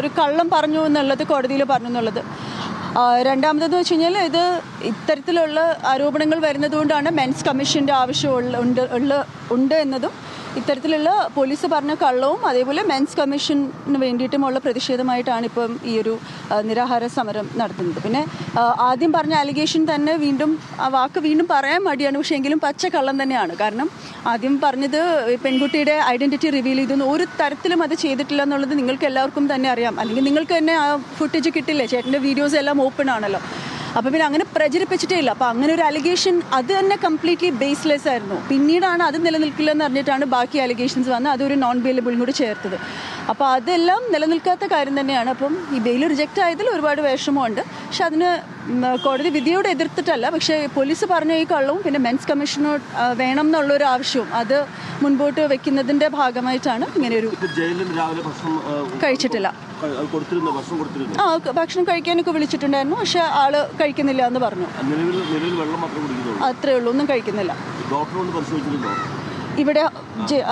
ഒരു കള്ളം പറഞ്ഞു എന്നുള്ളത് കോടതിയിൽ പറഞ്ഞു എന്നുള്ളത്. രണ്ടാമതെന്ന് വെച്ച് കഴിഞ്ഞാൽ ഇത് ഇത്തരത്തിലുള്ള ആരോപണങ്ങൾ വരുന്നതുകൊണ്ടാണ് മെൻസ് കമ്മീഷന്റെ ആവശ്യമുള്ള ഉണ്ട് ഉണ്ട് എന്നതും ഇത്തരത്തിലുള്ള പോലീസ് പറഞ്ഞ കള്ളവും അതേപോലെ മെൻസ് കമ്മീഷന് വേണ്ടിയിട്ടുമുള്ള പ്രതിഷേധമായിട്ടാണ് ഇപ്പം ഈ ഒരു നിരാഹാര സമരം നടത്തുന്നത്. പിന്നെ ആദ്യം പറഞ്ഞ അലിഗേഷൻ തന്നെ വീണ്ടും ആ വാക്ക് വീണ്ടും പറയാൻ മടിയാണ്. പക്ഷേ എങ്കിലും പച്ച കള്ളം തന്നെയാണ്. കാരണം ആദ്യം പറഞ്ഞത് പെൺകുട്ടിയുടെ ഐഡന്റിറ്റി റിവീൽ ചെയ്തെന്ന് ഒരു തരത്തിലും അത് ചെയ്തിട്ടില്ല എന്നുള്ളത് നിങ്ങൾക്ക് എല്ലാവർക്കും തന്നെ അറിയാം. അല്ലെങ്കിൽ നിങ്ങൾക്ക് തന്നെ ആ ഫുട്ടേജ് കിട്ടില്ലേ? ചേട്ടന്റെ വീഡിയോസ് എല്ലാം ഓപ്പൺ ആണല്ലോ. അപ്പം പിന്നെ അങ്ങനെ പ്രചരിപ്പിച്ചിട്ടേ ഇല്ല. അപ്പം അങ്ങനെ ഒരു അലിഗേഷൻ അത് തന്നെ കംപ്ലീറ്റ്ലി ബേസ്ലെസ് ആയിരുന്നു. പിന്നീടാണ് അത് നിലനിൽക്കില്ല എന്ന് പറഞ്ഞിട്ടാണ് ബാക്കി അലിഗേഷൻസ് വന്ന് അതൊരു നോൺ ബെയിലബിളും കൂടി ചേർത്തത്. അപ്പോൾ അതെല്ലാം നിലനിൽക്കാത്ത കാര്യം തന്നെയാണ്. അപ്പം ഈ ബെയിൽ റിജക്റ്റ് ആയതിൽ ഒരുപാട് വിഷമമുണ്ട്. പക്ഷെ അതിന് കോടതി വിധിയോട് എതിർത്തിട്ടല്ല. പക്ഷേ പോലീസ് പറഞ്ഞ ഈ കള്ളവും പിന്നെ മെൻസ് കമ്മീഷനോട് ആ, വേണം എന്നുള്ളൊരു ആവശ്യവും അത് മുൻപോട്ട് വെക്കുന്നതിന്റെ ഭാഗമായിട്ടാണ് ഇങ്ങനെ ഒരു ജയിലിൽ രാവിലെ ഭക്ഷണം ആ, കഴിച്ചിട്ടില്ല. അത് കൊടുത്തിരുന്നു? ഭക്ഷണം കൊടുത്തിരുന്നു? ആ ഭക്ഷണം കഴിക്കാനൊക്കെ വിളിച്ചിട്ടുണ്ടായിരുന്നു. പക്ഷെ ആൾ കഴിക്കുന്നില്ല എന്ന് പറഞ്ഞു. അത്രേ ഉള്ളൂ. ഒന്നും കഴിക്കുന്നില്ല. ഇവിടെ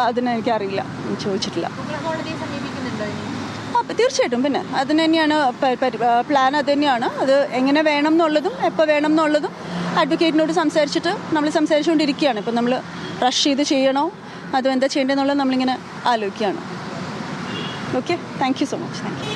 അതിനെനിക്കറിയില്ല. ചോദിച്ചിട്ടില്ല. തീർച്ചയായിട്ടും. പിന്നെ അതിന് തന്നെയാണ് പ്ലാൻ അത് തന്നെയാണ്. അത് എങ്ങനെ വേണം എന്നുള്ളതും എപ്പോൾ വേണം എന്നുള്ളതും അഡ്വക്കേറ്റിനോട് സംസാരിച്ചിട്ട് നമ്മൾ സംസാരിച്ചുകൊണ്ടിരിക്കുകയാണ്. ഇപ്പം നമ്മൾ റഷ് ചെയ്ത് ചെയ്യണോ? അതോ എന്താ ചെയ്യേണ്ടതെന്നുള്ളത് നമ്മളിങ്ങനെ ആലോചിക്കുകയാണ്. Okay thank you so much thank you